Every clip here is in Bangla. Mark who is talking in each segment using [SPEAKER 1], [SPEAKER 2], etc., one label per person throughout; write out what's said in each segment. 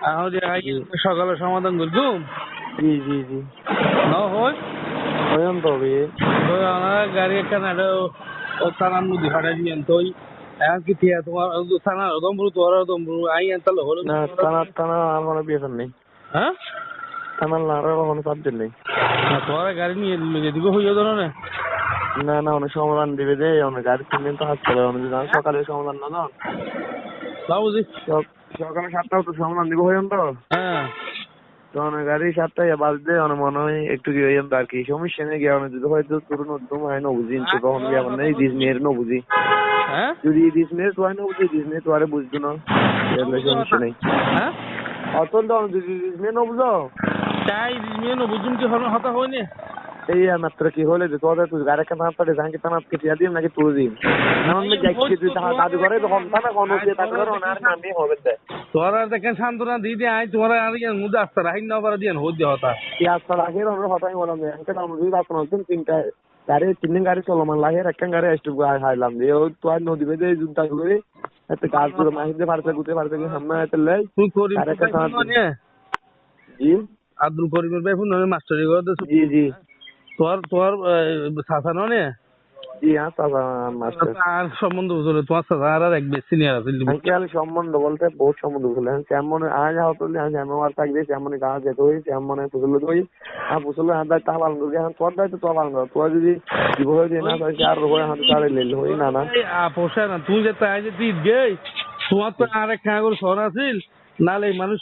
[SPEAKER 1] আই সকালে সমাধান করছুম
[SPEAKER 2] জি জি জি।
[SPEAKER 1] ন হয়? আমার গাড়ি একটা নাড়ে থানার মধ্যে ফাটাই দিয়েন তো এখন কি থিয়া তোমার থানা দমবুরু তোর দমবুরু আই এনতালে হলো
[SPEAKER 2] না টানা টানা আর কোনো বিয়ে নেই।
[SPEAKER 1] হ্যাঁ?
[SPEAKER 2] টানার না আর কোনো সাবজেক্ট নেই।
[SPEAKER 1] না, গাড়ি নিয়ে হইয়া ধরো না
[SPEAKER 2] না। না অনেক সমাধান দিবে যে অনেক গাড়ি কিনবেন তো অনেক সকালে সমাধান না সকালে সাতটাও তো সমাধান দিব হইম তো
[SPEAKER 1] হ্যাঁ।
[SPEAKER 2] তো অনেক গাড়ি সাতটায় বাজতে অনেক মনে হয় একটু কি হইম তো আর কি। সমস্যা নেই গিয়ে যদি হয়তো তোর নতুন হয় না বুঝি তো তখন গিয়ে আমার নেই দিস মেয়ের ন বুঝি
[SPEAKER 1] হ্যাঁ?
[SPEAKER 2] যদি দিস মেয়ের তো হয় না বুঝি দিস মেয়ের তো আরে বুঝতো না। সমস্যা নেই।
[SPEAKER 1] হ্যাঁ?
[SPEAKER 2] তো যদি দিস মেয়ে ন বুঝো
[SPEAKER 1] তাই দিস মেয়ে ন বুঝুম কি হতা হয়নি
[SPEAKER 2] এই মাত্র কি হলে যে তোদের তুই গাড়ি কেন হাত পাড়ে জানকি টানা কে টিয়া দিম নাকি তুই দিম এমন আমি যাচ্ছি তুই তাহা দাদু ঘরে তখন তা না কোনো দিয়ে দাদু ঘরে ওনার নামে হবে দে
[SPEAKER 1] দিয়ে আই তোমার আর ইয়ান মুদে আসতে রাহিন না পারা দিয়ে হই দিয়ে হতা
[SPEAKER 2] কি আসতে লাগে আমরা হতাই বললাম যে এনকে তিনটা গাড়ি তিন দিন গাড়ি চলো মান লাগে একটা গাড়ি আসতে হাইলাম দিয়ে ওই তো আর নদী বেঁধে জুনটা ঘুরে এত গাছগুলো মাহির দিয়ে পারতে গুতে পারতে গিয়ে সামনে এত লাই
[SPEAKER 1] তুই করিম
[SPEAKER 2] আরে একটা সাহায্য। জি
[SPEAKER 1] আব্দুল করিমের ভাই ফোন মাস্টারি করে
[SPEAKER 2] জি জি জি হ্যাঁ চাচা মাস্টার
[SPEAKER 1] আর সম্বন্ধ বুঝলে তোমার সাসা আর আর এক বেশ সিনিয়র আছে
[SPEAKER 2] আঙ্কেল সম্বন্ধ বলতে বহুত সম্বন্ধ বুঝলেন কেমন আজ হতলি আজ এমন আর থাকবে কেমন গাছ যেতে হই কেমন ফুসল হই আর ফুসল আদায় তা পালন করি। এখন তোর দায়িত্ব তোর পালন কর। তোর যদি দিয়ে না তাহলে আর রোগ হাতে তারে লেল হই না না?
[SPEAKER 1] না তুই যে তাই যে তুই গে তোমার তো আর এক খাগর সর আছিল নালে মানুষ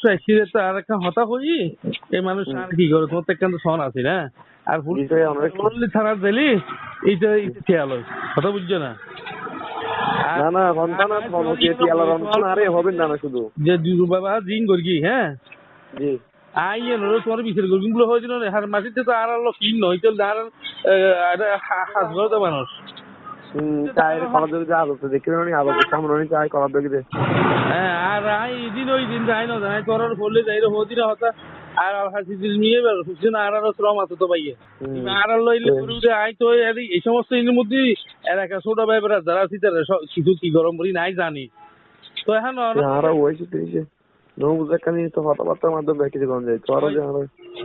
[SPEAKER 1] আর একটা হতা হই? এই মানুষ আর কি করে? তোমার তো সন আছিল হ্যাঁ আর বললি থানার দিলি এইটা খেয়াল হয় কথা বুঝছ না? আর
[SPEAKER 2] না না সন্তান না না শুধু।
[SPEAKER 1] যে বাবা হ্যাঁ?
[SPEAKER 2] জি।
[SPEAKER 1] বিচার করবি হয়েছিল না হার মাসিতে তো আলো কিন নয় তো মানুষ।
[SPEAKER 2] দেখি না সামনে নি
[SPEAKER 1] হ্যাঁ আই ওই দিন যাই না যাই করার ফলে যাই রে হদিনা হতা। আর হাসি নিয়ে বের সুসিন আর আর শ্রম আছে তো ভাইয়ে। আর আর লইলে আই তো এই এই সমস্ত এর মধ্যে এলাকা ছোট ব্যাপার যারা আছে তারা কিছু কি গরম করি নাই জানি। তো এখন
[SPEAKER 2] আরও ওইছে তিরিশে বুঝে কানি তো মাধ্যমে কিছু যায় তো আরও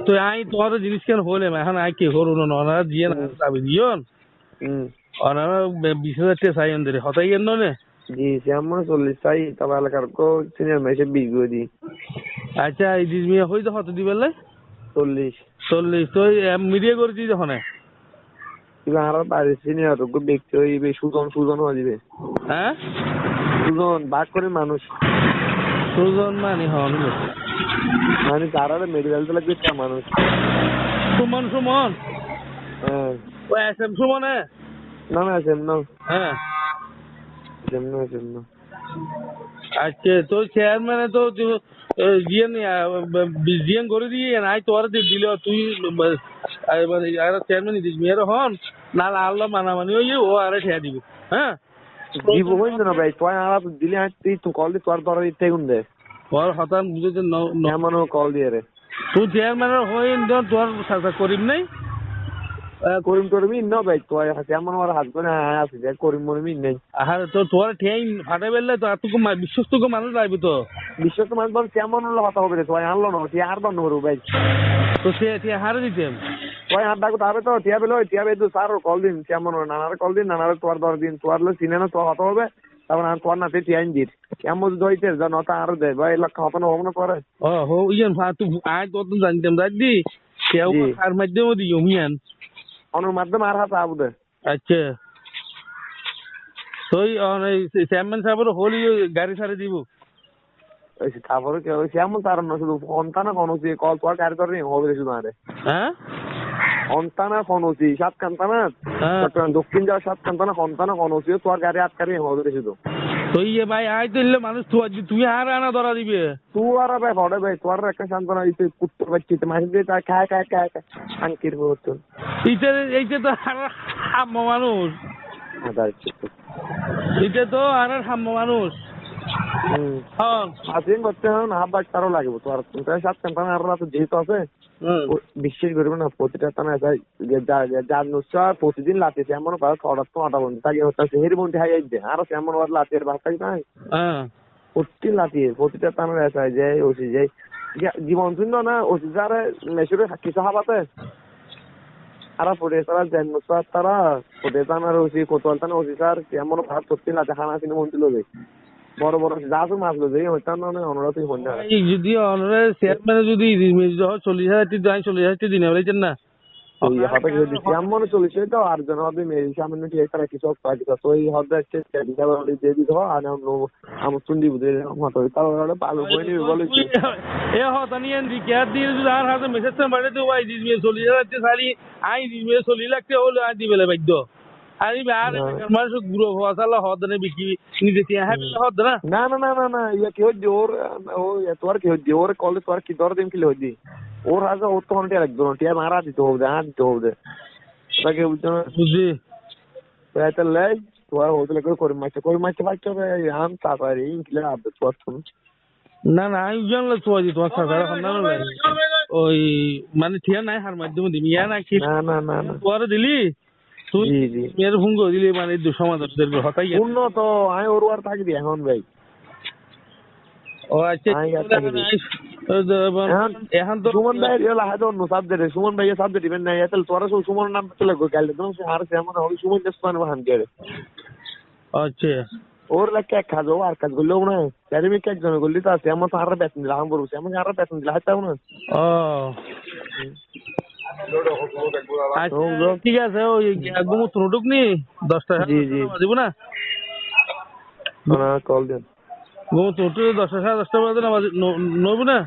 [SPEAKER 1] তো আই তোমার জিনিস কেন হলে এখন আই কি করুন না দিয়ে না যাবি দিয়ন ওনারা বিশ হাজার টাকা চাই অন্তরে হতাই গেল না
[SPEAKER 2] জি শ্যামন চল্লিশ চাই তবে এলাকার কো সিনিয়র মেসে বিশ করে দিই।
[SPEAKER 1] আচ্ছা এই দিস মিয়া হই তো হত দিবেলে
[SPEAKER 2] চল্লিশ।
[SPEAKER 1] চল্লিশ তো মিডিয়া করেছি যখন।
[SPEAKER 2] আর বাইরে সিনিয়র গো ব্যক্তি হইবে সুজন সুজন হয়ে যাবে
[SPEAKER 1] হ্যাঁ
[SPEAKER 2] সুজন বাক করে মানুষ
[SPEAKER 1] সুজন মানে হন
[SPEAKER 2] মানে তারা মেডিকেল তো লাগবে মানুষ
[SPEAKER 1] সুমন সুমন?
[SPEAKER 2] হ্যাঁ
[SPEAKER 1] ও এস এম সুমনে?
[SPEAKER 2] না না সেম না।
[SPEAKER 1] হ্যাঁ
[SPEAKER 2] সেম না সেম না।
[SPEAKER 1] আচ্ছা তো চেয়ারম্যানে তো জিয়ান করে দিয়ে নাই তোর দিল তুই মানে আর চেয়ারম্যান দিস মেয়ের হন না আল্লাহ মানামানি ওই ও আরে ঠেয়া দিব হ্যাঁ?
[SPEAKER 2] দিব হইন না ভাই তুই আর দিলি আজ তুই তো কল দি তোর গুন দে
[SPEAKER 1] তোর হতান বুঝে যে ন-
[SPEAKER 2] কল দিয়ে রে।
[SPEAKER 1] তুই চেয়ারম্যানের হয়ে তোর করিম নাই?
[SPEAKER 2] করিম করবি ন ভাই? তুই এমন আর হাত করে আছে যে করিম মরিমি নেই।
[SPEAKER 1] আর তো তোর ঠেই ফাটে বেললে তো আর তোকে বিশ্বস্তকে মানুষ লাগবে তো।
[SPEAKER 2] বিশ্বস্ত মানুষ বল কেমন হলো কথা হবে রে তুই আনলো না তুই আর বান্ন করব ভাই।
[SPEAKER 1] তো সে ঠেয়ে হারে দিতেন
[SPEAKER 2] তুই আর ডাকো তাহলে তো টিয়া বেলো টিয়া বেদু স্যার কল দিন কেমন নানার কল দিন নানার তোর দর দিন তোর লো চিনে না তোর হতে হবে তারপর আর তোর নাতে টিয়াইন দির কেমন যদি হইতে যা নতা আরও দে ভাই এলাকা হতো না হবে না পরে।
[SPEAKER 1] ও হো ইয়ান ফা তুই আজ তো তো জানতাম দাদ
[SPEAKER 2] জি।
[SPEAKER 1] আর মাধ্যমে দিও মিয়ান
[SPEAKER 2] অনুর মাধ্যমে আর হাতে আবু দে
[SPEAKER 1] আচ্ছা তো এই চেয়ারম্যান সাহেবের হলি গাড়ি সারে দিব।
[SPEAKER 2] তারপরে কি ওই কেমন তার না শুধু অন্তানা কনসি কল গাড়ি তোর নেই হবে শুধু আরে।
[SPEAKER 1] হ্যাঁ?
[SPEAKER 2] অন্তানা কনসি সাত কান্তানা
[SPEAKER 1] হ্যাঁ।
[SPEAKER 2] দক্ষিণ যাওয়া সাত কান্তানা অন্তানা কনসি তোর গাড়ি আটকারি হবে শুধু।
[SPEAKER 1] তো ইয়ে ভাই আজ তো ইলে মানুষ তুই তুই আর আনা ধরা দিবে।
[SPEAKER 2] তুই আর ভাই হরে ভাই তোর একটা সান্ত্বনা দিতে কুত্তর বাচ্চি মাসি দিয়ে তাই খায় খায় খায় খায়। আঙ্কির করতেন
[SPEAKER 1] এইটা এইটা তো আর হাম্ম মানুষ। এটা তো আর হাম্ম মানুষ। হ্যাঁ।
[SPEAKER 2] আসিন করতে হবে না হাত তারও লাগবে তোর। সাত কান্তানা আর যেহেতু আছে। বিশ্বাস করবে না প্রতিটা টানা যায় যার নুসা প্রতিদিন লাতিছে এমন ভাবে খড়ার তো আটা বন্ধু। তাকে হচ্ছে হের বন্ধু হাই যাইছে আর এমন ভাবে লাতির থাকে নাই?
[SPEAKER 1] হ্যাঁ।
[SPEAKER 2] প্রতি লাতিয়ে প্রতিটা তানের এসাই যে ওসি যে জীবন শূন্য না ওসি যারা মেশুরে কিছু হাবাতে। তারা ফুটে তারা জন্ম তারা ফুটে তানার ওসি কোতোয়াল তানা ওসি স্যার এমন ভাত প্রতি লাতে খানা কিনে মন্ত্রী লোক বড় বড় যা তো মাছ লোক ওইটা না অনুরোধ হই না।
[SPEAKER 1] এই যদি অনরে চেয়ারম্যানে যদি চল্লিশ হাজার টি চল্লিশ হাজার টি দিনে বলেছেন না?
[SPEAKER 2] ওই হতে যদি কেমন চলিছে তো আর জন হবে মেরি সামনে ঠিক তারা কিছু পার্টি তো ওই হতে হচ্ছে দিতে পারে দিয়ে দিতে আর আমার চুন্ডি বুঝে মতো তাও ওরা পালু করে নিবে বলে
[SPEAKER 1] এ হতানি এনদি কেয়ার দিয়ে যদি আর হাতে মেসেজ বাড়ে তো ভাই দিবে চল্লিশ হাজার টি সারি আই দিবে চল্লিশ লাখ টাকা হলে আই দিবে বাইদ্য আর আর মানুষ গুরু হওয়া সালা হদনে বিক্রি নিজে টিয়া হ্যাঁ হদ না?
[SPEAKER 2] না না না না না ইয়া কি হচ্ছে ওর ও তোর কি হচ্ছে ওর কলে তোর কি দর দিন কি হচ্ছে ওর হাজা ওর তো হন্টে একদম টিয়া মারা দিতে হবে হ্যাঁ দিতে হবে। তাকে বুঝছ না?
[SPEAKER 1] বুঝছি।
[SPEAKER 2] তাই লাই তোর হোটেলে করে করে মারছে করে মারছে বাচ্চা আম তারপরে ইনকিলে আবে তোর তো
[SPEAKER 1] না না আমি জানলে তো আজ তোমার সাথে এখন না ওই মানে ঠিয়া নাই হার মাধ্যমে দিবি ইয়া না কি?
[SPEAKER 2] না না না না।
[SPEAKER 1] তোরে দিলি? তুই মেয়ের ফোন করে দিলি মানে দেখবে হতাই গেছে।
[SPEAKER 2] পূর্ণ তো আমি ওর আর থাকবি এখন ভাই।
[SPEAKER 1] ও আচ্ছা
[SPEAKER 2] এখন
[SPEAKER 1] তো
[SPEAKER 2] সুমন ভাই এর লাহাদ অন্য সাবজেক্টে সুমন ভাই সাবজেক্ট ইভেন নাই তাহলে তোরা সব সুমন নাম চলে গো গেল তো সে আর সেমন হবে সুমন দেশ মান হান গেলে।
[SPEAKER 1] আচ্ছা।
[SPEAKER 2] ওর লাগে এক কাজ ও আর কাজ করলেও না তেরমি কে একজন করলি তো আছে এমন তো আর বেতন দিলা আম বলব এমন আর বেতন দিলা হাতে না।
[SPEAKER 1] ও। ঠিক আছে ওই গুমু তুনুটুক নি দশটা
[SPEAKER 2] জি, জি।
[SPEAKER 1] দিব না?
[SPEAKER 2] কল দেন
[SPEAKER 1] গুমু তুনুটুক দশটা সাড়ে দশটা বাজে না নব না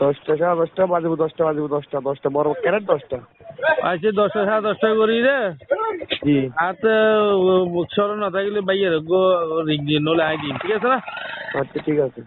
[SPEAKER 2] দশটা সাড়ে দশটা বাজবো দশটা বাজবো দশটা দশটা বড় ক্যারেট দশটা।
[SPEAKER 1] আচ্ছা দশটা সাড়ে দশটা করি রে।
[SPEAKER 2] জি।
[SPEAKER 1] হাতে স্মরণ না থাকলে বাইয়ের গো রিং দিয়ে নলে আই দিন ঠিক আছে না?
[SPEAKER 2] আচ্ছা ঠিক আছে।